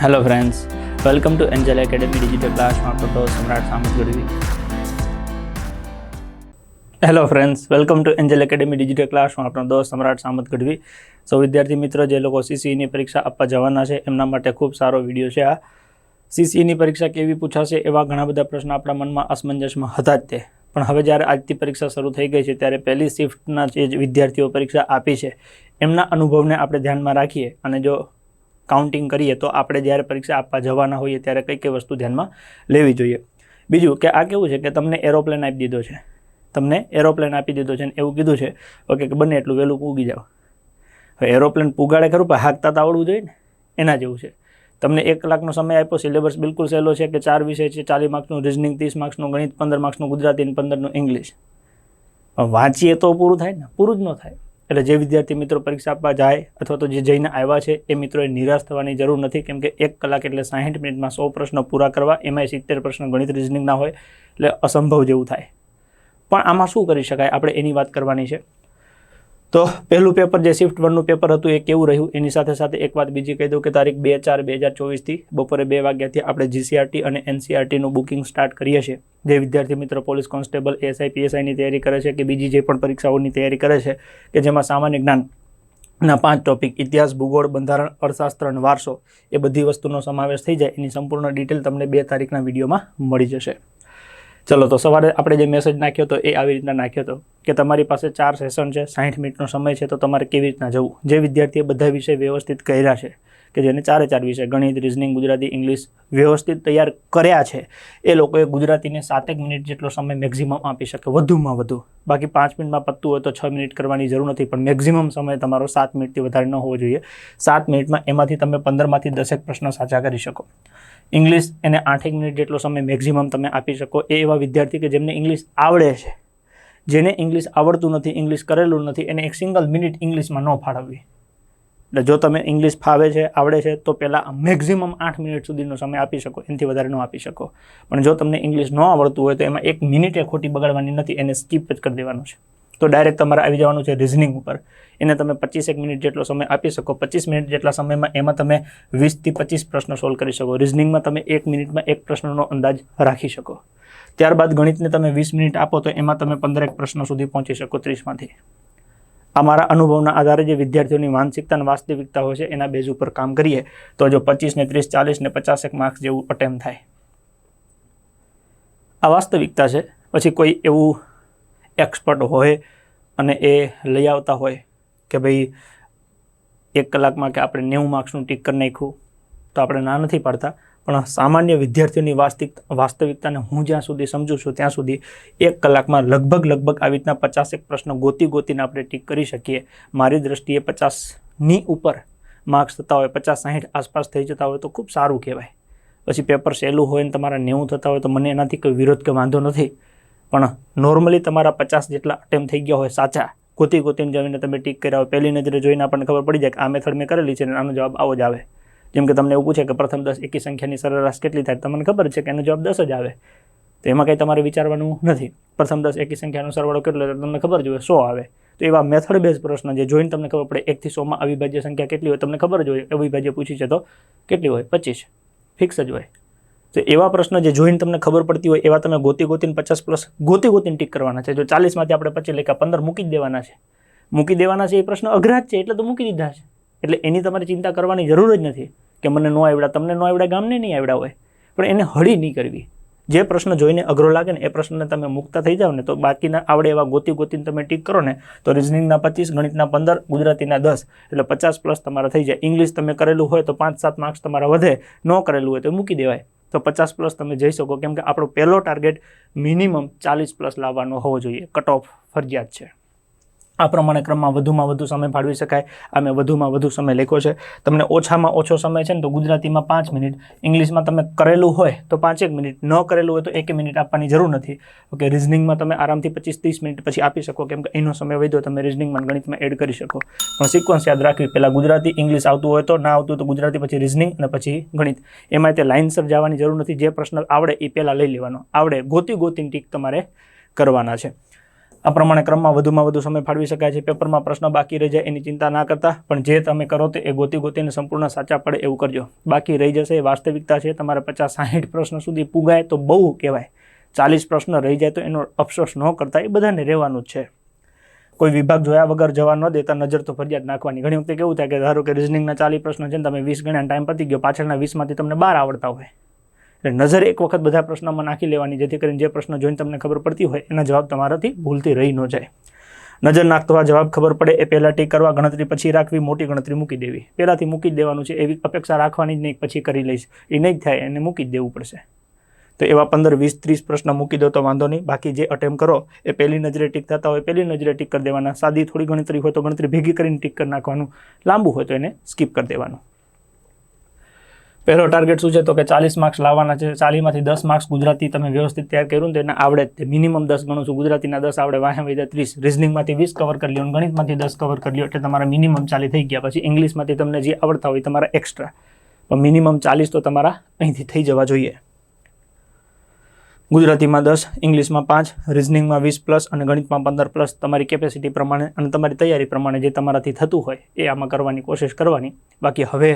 Hello friends welcome to Angel Academy digital ક્લાસમાં તો Samrat Samat Gadhvi hello friends welcome to Angel Academy digital ક્લાસમાં આપણો દોસ્ત સમ્રાટ સામત ગઢવી સો વિદ્યાર્થી મિત્રો, જે લોકો સીસીઈની પરીક્ષા આપવા જવાના છે, એમના માટે ખૂબ સારો વીડિયો છે આ. સીસીઈની પરીક્ષા કેવી પૂછાશે એવા ઘણા બધા પ્રશ્નો આપણા મનમાં અસમંજસમાં હતા જ તે. પણ હવે જ્યારે આજથી પરીક્ષા શરૂ થઈ ગઈ છે, ત્યારે પહેલી શિફ્ટના જે વિદ્યાર્થીઓ પરીક્ષા આપી છે, એમના અનુભવને આપણે ધ્યાનમાં રાખીએ. અને જો કાઉન્ટિંગ કરીએ તો આપણે જ્યારે પરીક્ષા આપવા જવાના હોઈએ ત્યારે કઈ કઈ વસ્તુ ધ્યાનમાં લેવી જોઈએ. બીજું કે આ કેવું છે કે તમને એરોપ્લેન આપી દીધો છે. તમને એરોપ્લેન આપી દીધો છે અને એવું કીધું છે, ઓકે, કે બને એટલું વહેલું પૂગી જાઓ. હવે એરોપ્લેન પુગાડે ખરું, પણ હાકતા તો જોઈએ ને. એના જેવું છે. તમને એક કલાકનો સમય આપ્યો સિલેબસ બિલકુલ સહેલો છે કે ચાર વિષય છે, ચાલીસ માર્ક્સનું રિઝનિંગ ત્રીસ માર્ક્સનું ગણિત, પંદર માર્ક્સનું ગુજરાતી અને પંદરનું ઇંગ્લિશ વાંચીએ તો પૂરું થાય ને, પૂરું જ ન થાય. એટલે જે વિદ્યાર્થી મિત્રો પરીક્ષા આપવા જાય અથવા તો જે જઈને આવ્યા છે, એ મિત્રોએ નિરાશ થવાની જરૂર નથી. કેમ કે એક કલાક એટલે સાહીઠ મિનિટમાં સો પ્રશ્નો પૂરા કરવા, એમાંય સિત્તેર પ્રશ્ન ગણિત રિઝનિંગના હોય, એટલે અસંભવ જેવું થાય. પણ આમાં શું કરી શકાય? આપણે એની વાત કરવાની છે. તો પહેલું પેપર જે શિફ્ટ વનનું પેપર હતું, એ કેવું રહ્યું? એની સાથે સાથે એક વાત બીજી કહી દઉં કે તારીખ બે ચાર બે હજાર ચોવીસથી બપોરે બે વાગ્યાથી આપણે જીસીઆરટી અને એનસીઆરટીનું બુકિંગ સ્ટાર્ટ કરીએ છીએ. જે વિદ્યાર્થી મિત્રો પોલીસ કોન્સ્ટેબલ એસઆઈ પીએસઆઈની તૈયારી કરે છે કે બીજી જે પણ પરીક્ષાઓની તૈયારી કરે છે, કે જેમાં સામાન્ય જ્ઞાન ના પાંચ ટોપિક ઇતિહાસ, ભૂગોળ, બંધારણ, અર્થશાસ્ત્ર અને વારસો, એ બધી વસ્તુનો સમાવેશ થઈ જાય. એની સંપૂર્ણ ડિટેલ તમને બે તારીખના વિડીયોમાં મળી જશે. ચલો, તો સવારે આપણે જે મેસેજ નાખ્યો હતો એ આવી રીતના નાખ્યો હતો કે તમારી પાસે ચાર સેશન છે સાઠ મિનિટનો સમય છે, તો તમારે કેવી રીતના જવું? જે વિદ્યાર્થીએ બધા વિષય વ્યવસ્થિત કર્યા છે, કે જેને ચારે ચાર વિષય ગણિત રિઝનિંગ ગુજરાતી ઇંગ્લિશ વ્યવસ્થિત તૈયાર કર્યા છે, એ લોકોએ ગુજરાતીને સાતેક મિનિટ જેટલો સમય મેક્ઝિમમ આપી શકે, વધુમાં વધુ. બાકી પાંચ મિનિટમાં પત્તું હોય તો છ મિનિટ કરવાની જરૂર નથી, પણ મેક્ઝિમમ સમય તમારો સાત મિનિટથી વધારે ન હોવો જોઈએ. સાત મિનિટમાં એમાંથી તમે પંદરમાંથી દસેક પ્રશ્ન સાચા કરી શકો. ઇંગ્લિશ એને આઠેક મિનિટ જેટલો સમય મેક્ઝિમમ તમે આપી શકો એ એવા વિદ્યાર્થી કે જેમને ઇંગ્લિશ આવડે છે. જેને ઇંગ્લિશ આવડતું નથી ઇંગ્લિશ કરેલું નથી, એને એક સિંગલ મિનિટ ઇંગ્લિશમાં ન ફાળવવી. એટલે જો તમે ઇંગ્લિશ ફાવે છે, આવડે છે, તો પહેલાં મેક્ઝિમમ આઠ મિનિટ સુધીનો સમય આપી શકો, એનાથી વધારે ન આપી શકો. પણ જો તમને ઇંગ્લિશ ન આવડતું હોય તો એમાં એક મિનિટે ખોટી બગાડવાની નથી, એને સ્કીપ જ કરી દેવાનું છે. તો ડાયરેક્ટ તમારે આવી જવાનું છે રિઝનિંગ ઉપર. એને તમે પચીસેક મિનિટ જેટલો સમય આપી શકો. પચીસ મિનિટ જેટલા સમયમાં એમાં તમે વીસથી પચીસ પ્રશ્નો સોલ્વ કરી શકો. રિઝનિંગમાં તમે એક મિનિટમાં એક પ્રશ્નનો અંદાજ રાખી શકો. ત્યારબાદ ગણિતને તમે વીસ મિનિટ આપો તો એમાં તમે પંદરેક પ્રશ્નો સુધી પહોંચી શકો ત્રીસમાંથી. અમારા અનુભવના આધારે જે વિદ્યાર્થીઓની માનસિકતા અને વાસ્તવિકતા હોય છે, એના બેઝ ઉપર કામ કરીએ તો જો પચીસ ને ત્રીસ, ચાલીસ ને પચાસેક માર્ક્સ જેવું અટેમ્પ થાય. આ વાસ્તવિકતા છે. પછી કોઈ એવું એક્સપર્ટ હોય અને એ લઈ આવતા હોય કે ભાઈ એક કલાકમાં કે આપણે નેવું માર્ક્સનું ટીક કરી નાખ્યું, તો આપણે ના નથી પાડતા. પણ સામાન્ય વિદ્યાર્થીઓની વાસ્તવિક વાસ્તવિકતાને હું જ્યાં સુધી સમજું છું ત્યાં સુધી એક કલાકમાં લગભગ લગભગ આવી રીતના પચાસેક પ્રશ્નો ગોતી ગોતીને આપણે ટીક કરી શકીએ. મારી દ્રષ્ટિએ પચાસની ઉપર માર્ક્સ થતા હોય, પચાસ સાહીઠ આસપાસ થઈ જતા હોય તો ખૂબ સારું કહેવાય. પછી પેપર સહેલું હોય ને તમારા નેવું થતા હોય તો મને એનાથી કોઈ વિરોધ કે વાંધો નથી. પણ નોર્મલી તમારા પચાસ જેટલા અટેમ્પ થઈ ગયા હોય સાચા, ગોતી ગોતીને જમીને તમે ટીક કર્યા હોય, પહેલી નજરે જોઈને આપણને ખબર પડી જાય કે આ મેથડ મેં કરેલી છે અને આનો જવાબ આવો જ આવે. જેમ કે તમને એવું પૂછે કે પ્રથમ દસ એકી સંખ્યાની સરેરાશ કેટલી થાય તમને ખબર છે કે એનો જવાબ દસ જ આવે. તો એમાં કંઈ તમારે વિચારવાનું નથી. પ્રથમ દસ એકી સંખ્યાનો સરવાળો કેટલો તો તમને ખબર જ હોય સો આવે. તો એવા મેથડ બેઝ પ્રશ્ન જે જોઈને તમને ખબર પડે એકથી સોમાં અવિભાજ્ય સંખ્યા કેટલી હોય, તમને ખબર જ હોય, અવિભાજ્ય પૂછી છે તો કેટલી હોય? પચીસ. ફિક્સ જ હોય. તો એવા પ્રશ્ન જે જોઈને તમને ખબર પડતી હોય, એવા તમે ગોતી ગોતીને પચાસ પ્લસ ગોતી ગોતીને ટીક કરવાના છે. જો ચાલીસમાંથી આપણે પચીસ લેખા પંદર મૂકી જ દેવાના છે. મૂકી દેવાના છે એ પ્રશ્ન અઘરા જ છે, એટલે તો મૂકી દીધા છે. એટલે એની તમારે ચિંતા કરવાની જરૂર જ નથી કે મને ન આવડ્યા તમને ન આવડ્યા ગામને નહીં આવડ્યા હોય. પણ એને હળી નહીં કરવી. જે પ્રશ્ન જોઈને અઘરો લાગે ને, એ પ્રશ્નને તમે મુક્તા થઈ જાઓ ને, તો બાકીના આવડે એવા ગોતી ગોતીને તમે ટીક કરો ને, તો રિઝનિંગના પચીસ, ગણિતના પંદર, ગુજરાતીના દસ, એટલે પચાસ પ્લસ તમારા થઈ જાય. ઇંગ્લિશ તમે કરેલું હોય તો પાંચ, સાત માર્ક્સ તમારા વધે. ન કરેલું હોય તો મૂકી દેવાય. તો પચાસ પ્લસ તમે જઈ શકો. કેમ કે આપણો પહેલો ટાર્ગેટ મિનિમમ ચાલીસ પ્લસ લાવવાનો હોવો જોઈએ. કટ ઓફ ફરજિયાત છે. આ પ્રમાણે ક્રમમાં વધુમાં વધુ સમય ફાળવી શકાય. આ મેં વધુમાં વધુ સમય લખ્યો છે. તમને ઓછામાં ઓછો સમય છે ને તો ગુજરાતીમાં પાંચ મિનિટ, ઇંગ્લિશમાં તમે કરેલું હોય તો પાંચેક મિનિટ, ન કરેલું હોય તો એક મિનિટ આપવાની જરૂર નથી. ઓકે રિઝનિંગમાં તમે આરામથી પચીસ ત્રીસ મિનિટ પછી આપી શકો. કેમ કે એનો સમય વધ્યો તમે રિઝનિંગમાં ગણિતમાં એડ કરી શકો. પણ સિક્વન્સ યાદ રાખવી. પહેલાં ગુજરાતી, ઇંગ્લિશ આવતું હોય તો ના આવતું તો ગુજરાતી, પછી રિઝનિંગ અને પછી ગણિત. એમાં તે લાઇનસર જવાની જરૂર નથી. જે પ્રશ્ન આવડે એ પહેલાં લઈ લેવાનો. આવડે ગોતી ગોતીને ટીક તમારે કરવાના છે. આ પ્રમાણે ક્રમમાં વધુમાં વધુ સમય ફાળવી શકાય છે. પેપરમાં પ્રશ્ન બાકી રહી જાય એની ચિંતા ના કરતા, પણ જે તમે કરો તે એ ગોતી ગોતીને સંપૂર્ણ સાચા પડે એવું કરજો. બાકી રહી જશે એ વાસ્તવિકતા છે. તમારે પચાસ સાહીઠ પ્રશ્ન સુધી પુગાય તો બહુ કહેવાય. ચાલીસ પ્રશ્ન રહી જાય તો એનો અફસોસ ન કરતા, એ બધાને રહેવાનું જ છે. કોઈ વિભાગ જોયા વગર જવા ન દેતા નજર તો ફરિયાદ નાખવાની. ઘણી વખતે કેવું થાય કે ધારો કે રિઝનિંગના ચાલીસ પ્રશ્નો છે તમે વીસ ગણ્યા ટાઈમ પતી ગયો, પાછળના વીસમાંથી તમને બાર આવડતા હોય. એટલે નજર એક વખત બધા પ્રશ્નમાં નાખી લેવાની, જેથી કરીને જે પ્રશ્ન જોઈને તમને ખબર પડતી હોય, એના જવાબ તમારાથી ભૂલથી રહી ન જાય. નજર નાખતો જવાબ ખબર પડે એ પહેલાં ટીક કરવા ગણતરી પછી રાખવી, મોટી ગણતરી મૂકી દેવી. પહેલાંથી મૂકી જ દેવાનું છે, એવી અપેક્ષા રાખવાની જ નહીં, પછી કરી લઈશ. એ નહીં થાય, એને મૂકી જ દેવું પડશે. તો એવા પંદર, વીસ, ત્રીસ પ્રશ્ન મૂકી દો તો વાંધો નહીં. બાકી જે અટેમ્પ કરો, એ પહેલી નજરે ટીક થતા હોય, પહેલી નજરે ટીક કરી દેવાના. સાદી થોડી ગણતરી હોય તો ગણતરી ભેગી કરીને ટીક કરી નાખવાનું. લાંબુ હોય તો એને સ્કીપ કરી દેવાનું. પહેલો ટાર્ગેટ શું છે તો કે ચાલીસ માર્ક્સ લાવવાના છે. ચાલીસમાંથી દસ માર્ક્સ ગુજરાતી તમે વ્યવસ્થિત તૈયાર કર્યું તો એને આવડે જ તે. મિનિમમ દસ ગણું છું. ગુજરાતીના દસ આવડે, વાહે વૈદા ત્રીસ. રિઝનિંગમાંથી વીસ કવર કરી લો ગણિતમાંથી દસ કવર કરી લ્યો એટલે તમારા મિનિમમ ચાલી થઈ ગયા. પછી ઇંગ્લિશમાંથી તમને જે આવડતા હોય તમારા એક્સ્ટ્રા પણ મિનિમમ ચાલીસ તો તમારા અહીંથી થઈ જવા જોઈએ. ગુજરાતીમાં દસ ઇંગ્લિશમાં પાંચ રિઝનિંગમાં વીસ પ્લસ અને ગણિતમાં પંદર પ્લસ તમારી કેપેસિટી પ્રમાણે અને તમારી તૈયારી પ્રમાણે જે તમારાથી થતું હોય એ આમાં કરવાની કોશિશ કરવાની. બાકી હવે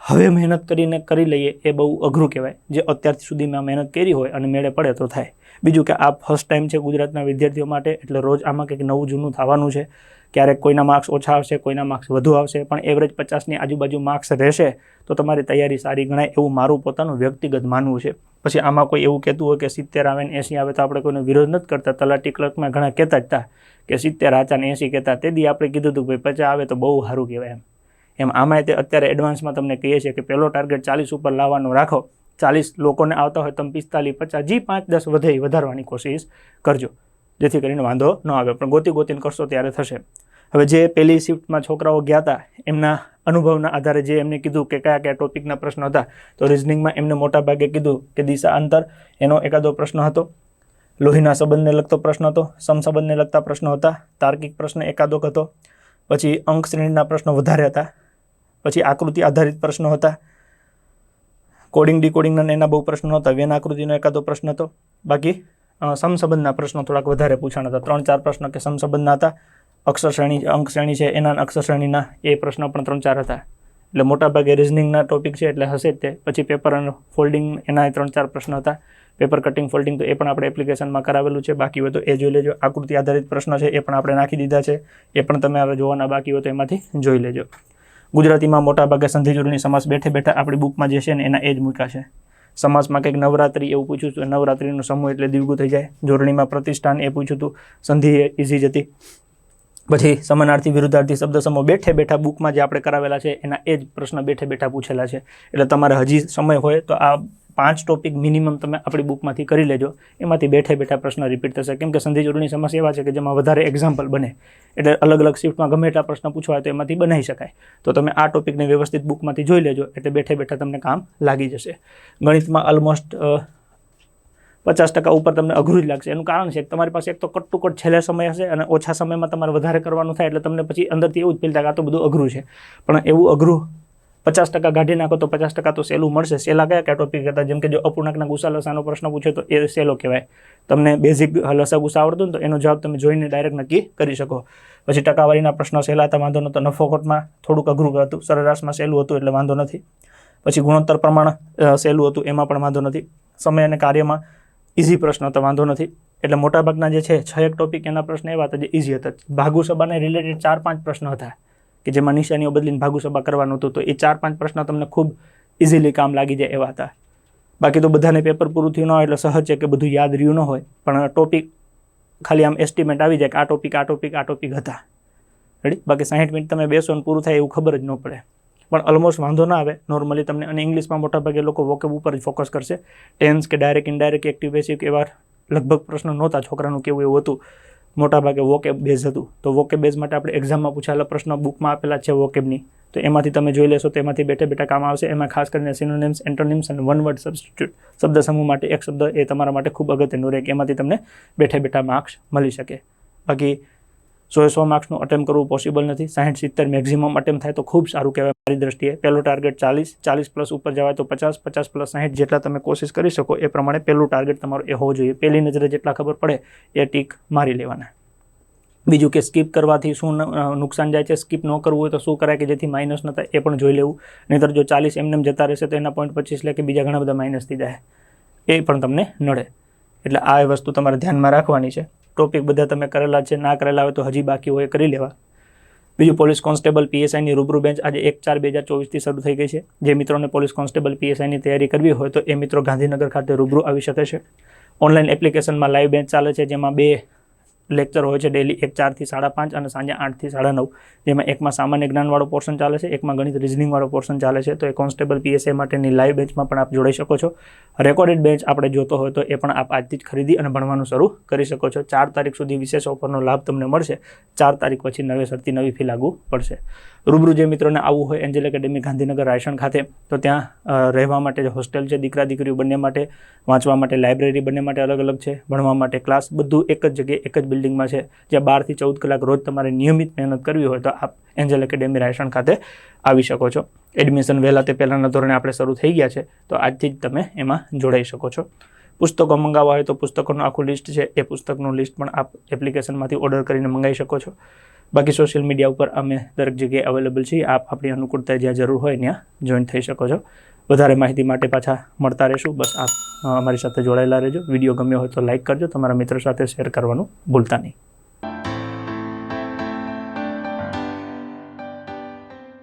હવે મહેનત કરીને કરી લઈએ એ બહુ અઘરું કહેવાય. જે અત્યાર સુધીમાં મહેનત કરી હોય અને મેળે પડે તો થાય. બીજું કે આ ફર્સ્ટ ટાઈમ છે ગુજરાતના વિદ્યાર્થીઓ માટે, એટલે રોજ આમાં કંઈક નવું જૂનું થવાનું છે. ક્યારેક કોઈના માર્ક્સ ઓછા આવશે, કોઈના માર્ક્સ વધુ આવશે, પણ એવરેજ પચાસની આજુબાજુ માર્ક્સ રહેશે, તો તમારી તૈયારી સારી ગણાય એવું મારું પોતાનું વ્યક્તિગત માનવું છે. પછી આમાં કોઈ એવું કહેતું હોય કે સિત્તેર આવે ને એંસી આવે તો આપણે કોઈનો વિરોધ નથી કરતા. તલાટી ક્લર્કમાં ઘણા કહેતા જ હતા કે સિત્તેર આચા ને એંસી કહેતા. તેથી આપણે કીધું હતું ભાઈ પચાસ આવે તો બહુ સારું કહેવાય એમ. એમ આમાં તે અત્યારે એડવાન્સમાં તમને કહીએ છીએ કે પહેલો ટાર્ગેટ ચાલીસ ઉપર લાવવાનો રાખો. ચાલીસ લોકોને આવતા હોય તમે પિસ્તાલીસ, પચાસ, જી પાંચ, દસ વધે વધારવાની કોશિશ કરજો. જેથી કરીને વાંધો ન આવે, પણ ગોતી ગોતીને કરશો ત્યારે થશે. હવે જે પહેલી શિફ્ટમાં છોકરાઓ ગયા હતા એમના અનુભવના આધારે જે એમને કીધું કે કયા કયા ટોપિકના પ્રશ્નો હતા, તો રિઝનિંગમાં એમને મોટા ભાગે કીધું કે દિશા અંતર, એનો એકાદો પ્રશ્ન હતો. લોહીના સંબંધને લગતો પ્રશ્ન હતો સમસંબંધને લગતા પ્રશ્નો હતા, તાર્કિક પ્રશ્ન એકાદોક હતો. પછી અંક શ્રેણીના પ્રશ્નો વધારે હતા. પછી આકૃતિ આધારિત પ્રશ્નો હતા. કોડિંગ ડીકોડિંગના એના બહુ પ્રશ્નો હતા વેન આકૃતિનો એકાદો પ્રશ્ન હતો. બાકી સમસંબંધના પ્રશ્નો થોડાક વધારે પૂછાણ હતા. ત્રણ ચાર પ્રશ્ન કે સમસંબંધના હતા. અક્ષર શ્રેણી, અંક શ્રેણી છે, એના અક્ષર શ્રેણીના એ પ્રશ્નો પણ ત્રણ ચાર હતા. એટલે મોટાભાગે રિઝનિંગના ટોપિક છે એટલે હશે જ તે. પછી પેપર અને ફોલ્ડિંગ એના ત્રણ ચાર પ્રશ્ન હતા. પેપર કટિંગ ફોલ્ડિંગ તો એ પણ આપણે એપ્લિકેશનમાં કરાવેલું છે. બાકી હોય તો એ જોઈ લેજો. આકૃતિ આધારિત પ્રશ્ન છે, એ પણ આપણે નાખી દીધા છે. એ પણ તમે હવે જોવાના બાકી હોય તો એમાંથી જોઈ લેજો. ગુજરાતીમાં મોટાભાગે સંધિ જોડણી સમાસ બેઠે બેઠા આપણી બુકમાં જે છે ને એના એ જ મૂક્યા છે. સમાસમાં કંઈક નવરાત્રિ એવું પૂછ્યું હતું. નવરાત્રિનો સમૂહ એટલે દીવગું થઈ જાય. જોડણીમાં પ્રતિષ્ઠાન એ પૂછ્યું હતું. સંધિ ઇઝી જ હતી. પછી સમાનાર્થી, વિરુદ્ધાર્થી શબ્દ સમૂહ બેઠે બેઠા બુકમાં જે આપણે કરાવેલા છે એના એ જ પ્રશ્ન બેઠે બેઠા પૂછેલા છે. એટલે તમારે હજી સમય હોય તો આ પાંચ ટોપિક મિનિમમ તમે આપણી બુકમાંથી કરી લેજો. એમાંથી બેઠે બેઠા પ્રશ્ન રિપીટ થશે. કેમ કે સંધિ જોડણી સમસ્યા એવા છે કે જેમાં વધારે એક્ઝામ્પલ બને. એટલે અલગ અલગ શિફ્ટમાં ગમે એટલા પ્રશ્ન પૂછવા તો એમાંથી બનાવી શકાય. તો તમે આ ટોપિકને વ્યવસ્થિત બુકમાંથી જોઈ લેજો, એટલે બેઠે બેઠા તમને કામ લાગી જશે. ગણિતમાં ઓલમોસ્ટ પચાસ ટકા ઉપર તમને અઘરું જ લાગશે. એનું કારણ છે કે તમારી પાસે એક તો કટ ટુ કટ છેલ્લે સમય હશે અને ઓછા સમયમાં તમારે વધારે કરવાનું થાય એટલે તમને પછી અંદરથી એવું જ ફીલ થાય આ તો બધું અઘરું છે. પણ એવું અઘરું પચાસ ટકા કાઢી નાખો તો પચાસ ટકા તો સહેલું મળશે. સહેલા કયા કયા ટોપિક હતા? જેમ કે જો અપૂર્ણાંકના ગુસા લસાનો પ્રશ્ન પૂછે તો એ સહેલો કહેવાય. તમને બેઝિક લસા ગુસા આવડતું ને તો એનો જવાબ તમે જોઈને ડાયરેક્ટ નક્કી કરી શકો. પછી ટકાવારીના પ્રશ્નો સહેલા હતા, વાંધો નહોતો. નફો ખોટમાં થોડુંક અઘરું હતું. સરેરાશમાં સહેલું હતું એટલે વાંધો નથી. પછી ગુણોત્તર પ્રમાણ સહેલું હતું એમાં પણ વાંધો નથી. સમય અને કાર્યમાં ઇઝી પ્રશ્ન તો વાંધો નથી. એટલે મોટાભાગના જે છે, છ એક ટોપિક એના પ્રશ્ન એવા હતા જે ઇઝી હતા. ભાગુ સભાને રિલેટેડ ચાર પાંચ પ્રશ્નો હતા. કે જેમાં નિશાનીઓ બદલીને ભાગુ સભા કરવાનું હતું, તો એ ચાર પાંચ પ્રશ્ન તમને ખૂબ ઇઝીલી કામ લાગી જાય એવા હતા. બાકી તો બધાને પેપર પૂરું થયું ન હોય એટલે સહજ છે કે બધું યાદ રહ્યું ન હોય, પણ ટોપિક ખાલી આમ એસ્ટિમેટ આવી જાય કે આ ટોપિક આ ટોપિક આ ટોપિક હતા. રેડી બાકી સાહીઠ મિનિટ તમે બેસો અને પૂરું થાય એવું ખબર જ ન પડે. પણ ઓલમોસ્ટ વાંધો ના આવે. નોર્મલી તમને, અને ઇંગ્લિશમાં મોટાભાગે લોકો વોકેબ ઉપર જ ફોકસ કરશે. ટેન્સ કે ડાયરેક્ટ ઇનડાયરેક્ટ એક્ટિવ પેસિવ એવા લગભગ પ્રશ્નો નહોતા છોકરાનું કેવું એવું હતું. મોટાભાગે વોકેબ બેઝ હતું. તો વોકેબ બેઝ માટે આપણે એક્ઝામમાં પૂછાયેલા પ્રશ્નો બુકમાં આપેલા છે વોકેબની તો એમાંથી તમે જોઈ લેશો તો એમાંથી બેઠે બેઠા કામ આવશે. એમાં ખાસ કરીને સિનોનિમ્સ એન્ટોનિમ્સ અને વન વર્ડ સબસ્ટિટ્યુટ શબ્દ સમૂહ માટે એક શબ્દ એ તમારા માટે ખૂબ અગત્યનું રહે કે એમાંથી તમને બેઠે બેઠા માર્ક્સ મળી શકે. બાકી સો સો માર્ક્સનું અટેમ્પ કરવું પોસિબલ નથી. સાઠ સિત્તેર મેક્ઝિમમ અટેમ્પ થાય તો ખૂબ સારું કહેવાય મારી દ્રષ્ટિએ. પહેલો ટાર્ગેટ ચાલીસ ચાલીસ પ્લસ ઉપર જવાય તો પચાસ પચાસ પ્લસ સાઠ જેટલા તમે કોશિશ કરી શકો એ પ્રમાણે પહેલું ટાર્ગેટ તમારું એ હોવું જોઈએ. પહેલી નજરે જેટલા ખબર પડે એ ટીક મારી લેવાના. બીજું કે સ્કીપ કરવાથી શું નુકસાન જાય છે? સ્કીપ ન કરવું હોય તો શું કરાય કે જેથી માઇનસ ન થાય એ પણ જોઈ લેવું. નહીંતર જો ચાલીસ એમને જતા રહેશે તો એના પોઈન્ટ પચીસ લે કે બીજા ઘણા બધા માઇનસ થઈ જાય. એ પણ તમને નડે. એટલે આ વસ્તુ તમારે ધ્યાનમાં રાખવાની છે. ટોપિક બધા તમે કરેલા છે, ના કરેલા હોય તો હજી બાકી હોય કરી લેવા. બીજું પોલીસ કોન્સ્ટેબલ પીએસઆઈની રૂબરૂ બેન્ચ આજે એક ચાર બે હજાર ચોવીસથી શરૂ થઈ ગઈ છે. જે મિત્રોને પોલીસ કોન્સ્ટેબલ પીએસઆઈની તૈયારી કરવી હોય તો એ મિત્રો ગાંધીનગર ખાતે રૂબરૂ આવી શકે છે. ઓનલાઈન એપ્લિકેશનમાં લાઈવ બેન્ચ ચાલે છે, જેમાં બે લેક્ચર હોય છે ડેલી એક ચારથી સાડા પાંચ અને સાંજે આઠથી સાડા નવ. જેમાં એકમાં સામાન્ય જ્ઞાનવાળો પોર્શન ચાલે છે, એકમાં ગણિત રિઝનિંગવાળો પોર્શન ચાલે છે. તો એ કોન્સ્ટેબલ પીએસએ માટેની લાઈવ બેન્ચમાં પણ આપ જોડાઈ શકો છો. રેકોર્ડેડ બેન્ચ આપણે જોતો હોય તો એ પણ આપ આજથી જ ખરીદી અને ભણવાનું શરૂ કરી શકો છો. ચાર તારીખ સુધી વિશેષ ઓફરનો લાભ તમને મળશે. ચાર તારીખ પછી નવેસરથી નવી ફી લાગુ પડશે. રૂબરૂ જે મિત્રોને આવવું હોય એન્જલ એકેડેમી ગાંધીનગર રાયસણ ખાતે, તો ત્યાં રહેવા માટે જે હોસ્ટેલ છે. દીકરા દીકરીઓ બંને માટે, વાંચવા માટે લાઇબ્રેરી બંને માટે અલગ અલગ છે. ભણવા માટે ક્લાસ બધું એક જ જગ્યાએ, એક જ બિલ્ડિંગમાં છે. જ્યાં બારથી ચૌદ કલાક રોજ તમારે નિયમિત મહેનત કરવી હોય તો આપ એન્જલ એકેડેમી રાયસણ ખાતે આવી શકો છો. એડમિશન વહેલા તે પહેલાંના ધોરણે આપણે શરૂ થઈ ગયા છે. તો આજથી જ તમે એમાં જોડાઈ શકો છો. પુસ્તકો મંગાવવા હોય તો પુસ્તકોનું આખું લિસ્ટ છે. એ પુસ્તકનું લિસ્ટ પણ આપ એપ્લિકેશનમાંથી ઓર્ડર કરીને મંગાવી શકો છો. બાકી સોશિયલ મીડિયા ઉપર અમે દરેક જગ્યાએ અવેલેબલ છીએ. આપ આપણી અનુકૂળતા જ્યાં જરૂર હોય ત્યાં જોઈન થઈ શકો છો. વધારે માહિતી માટે પાછા મળતા રહેશું. બસ આપ અમારી સાથે જોડાયેલા રહેજો. વીડિયો ગમ્યો હોય તો લાઈક કરજો. તમારા મિત્રો સાથે શેર કરવાનું ભૂલતા નહીં.